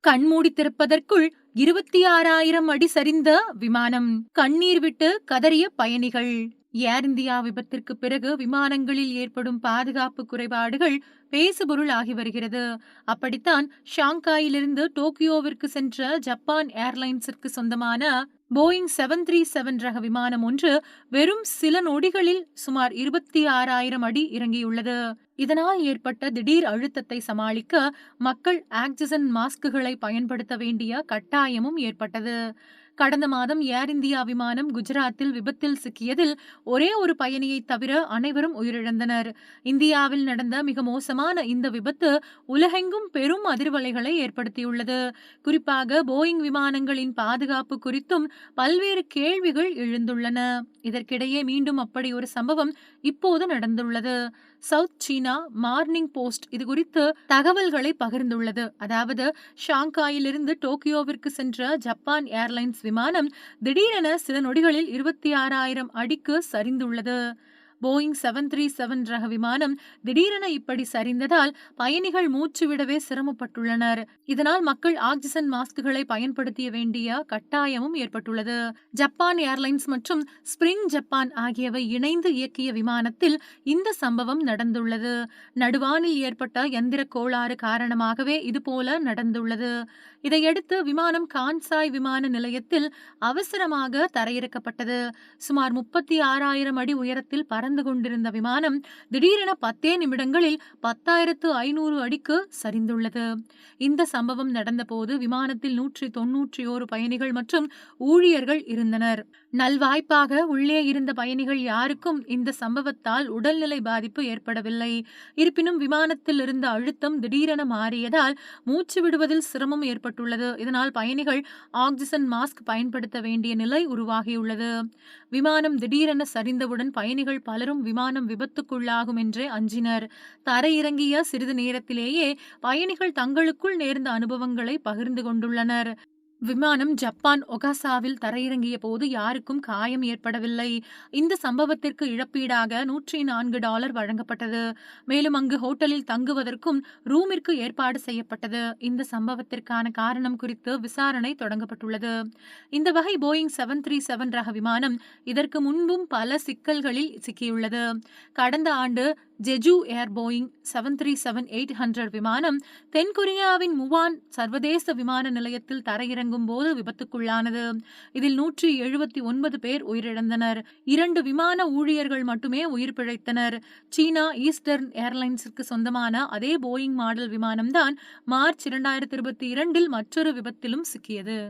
கண்மூடி திறப்பதற்குள் இருபத்தி ஆறாயிரம் அடி சரிந்த விமானம் கண்ணீர் விட்டு கதறிய பயணிகள். ஏர் இந்தியா விபத்திற்கு பிறகு விமானங்களில் ஏற்படும் பாதுகாப்பு குறைபாடுகள் பேசுபொருள் ஆகி வருகிறது. அப்படித்தான் ஷாங்காயிலிருந்து டோக்கியோவிற்கு சென்ற ஜப்பான் ஏர்லைன்ஸிற்கு சொந்தமான போயிங் செவன் த்ரீ செவன் ரக விமானம் ஒன்று வெறும் சில நொடிகளில் சுமார் இருபத்தி ஆறாயிரம் அடி இறங்கியுள்ளது. இதனால் ஏற்பட்ட திடீர் அழுத்தத்தை சமாளிக்க மக்கள் ஆக்சிஜன் மாஸ்குகளை பயன்படுத்த வேண்டிய கட்டாயமும் ஏற்பட்டது. கடந்த மாதம் ஏர் இந்தியா விமானம் குஜராத்தில் விபத்தில் சிக்கியதில் ஒரே ஒரு பயணியை தவிர அனைவரும் உயிரிழந்தனர். இந்தியாவில் நடந்த மிக மோசமான இந்த விபத்து உலகெங்கும் பெரும் அதிர்வலைகளை ஏற்படுத்தியுள்ளது. குறிப்பாக போயிங் விமானங்களின் பாதுகாப்பு குறித்தும் பல்வேறு கேள்விகள் எழுந்துள்ளன. இதற்கிடையே மீண்டும் அப்படி ஒரு சம்பவம் இப்போது நடந்துள்ளது. சவுத் சீனா மார்னிங் போஸ்ட் இது குறித்து தகவல்களை பகிர்ந்துள்ளது. அதாவது ஷாங்காயிலிருந்து டோக்கியோவிற்கு சென்ற ஜப்பான் ஏர்லைன்ஸ் விமானம் திடீரென சில நொடிகளில் இருபத்தி ஆறாயிரம் அடிக்கு சரிந்துள்ளது. போயிங் செவன் த்ரீ செவன் ரக விமானம் திடீரென இப்படி சரிந்ததால் பயணிகள் மூச்சு விடவே சிரமப்பட்டுள்ளனர். இதனால் மக்கள் ஆக்சிஜன் மாஸ்குகளை பயன்படுத்திய வேண்டிய கட்டாயமும் ஏற்பட்டுள்ளது. ஜப்பான் ஏர்லைன்ஸ் மற்றும் ஸ்பிரிங் ஜப்பான் ஆகியவை இணைந்து இயக்கிய விமானத்தில் இந்த சம்பவம் நடந்துள்ளது. நடுவானில் ஏற்பட்ட எந்திர கோளாறு காரணமாகவே இதுபோல நடந்துள்ளது. இதையடுத்து விமானம் கான்சாய் விமான நிலையத்தில் அவசரமாக தரையிறக்கப்பட்டது. சுமார் முப்பத்தி ஆறாயிரம் அடி உயரத்தில் பறந்து பறந்து கொண்டிருந்த விமானம் திடீரென பத்தே நிமிடங்களில் பத்தாயிரத்து ஐநூறு அடிக்கு சரிந்துள்ளது. இந்த சம்பவம் நடந்தபோது விமானத்தில் நூற்றி தொன்னூற்றி ஓரு பயணிகள் மற்றும் ஊழியர்கள் இருந்தனர். நல்வாய்ப்பாக உள்ளே இருந்த பயணிகள் யாருக்கும் இந்த சம்பவத்தால் உடல்நிலை பாதிப்பு ஏற்படவில்லை. இருப்பினும் விமானத்தில் இருந்த அழுத்தம் திடீரென மாறியதால் மூச்சு விடுவதில் சிரமம் ஏற்பட்டுள்ளது. இதனால் பயணிகள் ஆக்சிஜன் மாஸ்க் பயன்படுத்த வேண்டிய நிலை உருவாகியுள்ளது. விமானம் திடீரென சரிந்தவுடன் பயணிகள் பல பலரும் விமானம் விபத்துக்குள்ளாகும் என்றே அஞ்சினர். தரையிறங்கிய சிறிது நேரத்திலேயே பயணிகள் தங்களுக்குள் நேர்ந்த அனுபவங்களை பகிர்ந்து கொண்டுள்ளனர். விமானம் ஜப்பான் ஒகாசாவில் தரையிறங்கிய போது யாருக்கும் காயம் ஏற்படவில்லை. இந்த சம்பவத்திற்கு இழப்பீடாக நூற்றி நான்கு டாலர் வழங்கப்பட்டது. மேலும் அங்கு ஹோட்டலில் தங்குவதற்கும் ரூமிற்கு ஏற்பாடு செய்யப்பட்டது. இந்த சம்பவத்திற்கான காரணம் குறித்து விசாரணை தொடங்கப்பட்டுள்ளது. இந்த வகை போயிங் செவன் த்ரீ செவன் ரக விமானம் இதற்கு முன்பும் பல சிக்கல்களில் சிக்கியுள்ளது. கடந்த ஆண்டு Jeju Air Boeing seven three seven eight hundred விமானம் தென்கொரியாவின் முவான் சர்வதேச விமான நிலையத்தில் தரையிறங்கும் போது விபத்துக்குள்ளானது. இதில் நூற்றி எழுபத்தி ஒன்பது பேர் உயிரிழந்தனர். இரண்டு விமான ஊழியர்கள் மட்டுமே உயிர் பிழைத்தனர். சீனா ஈஸ்டர்ன் ஏர்லைன்ஸிற்கு சொந்தமான அதே போயிங் மாடல் விமானம்தான் மார்ச் இரண்டாயிரத்தி இருபத்தி இரண்டில் மற்றொரு விபத்திலும் சிக்கியது.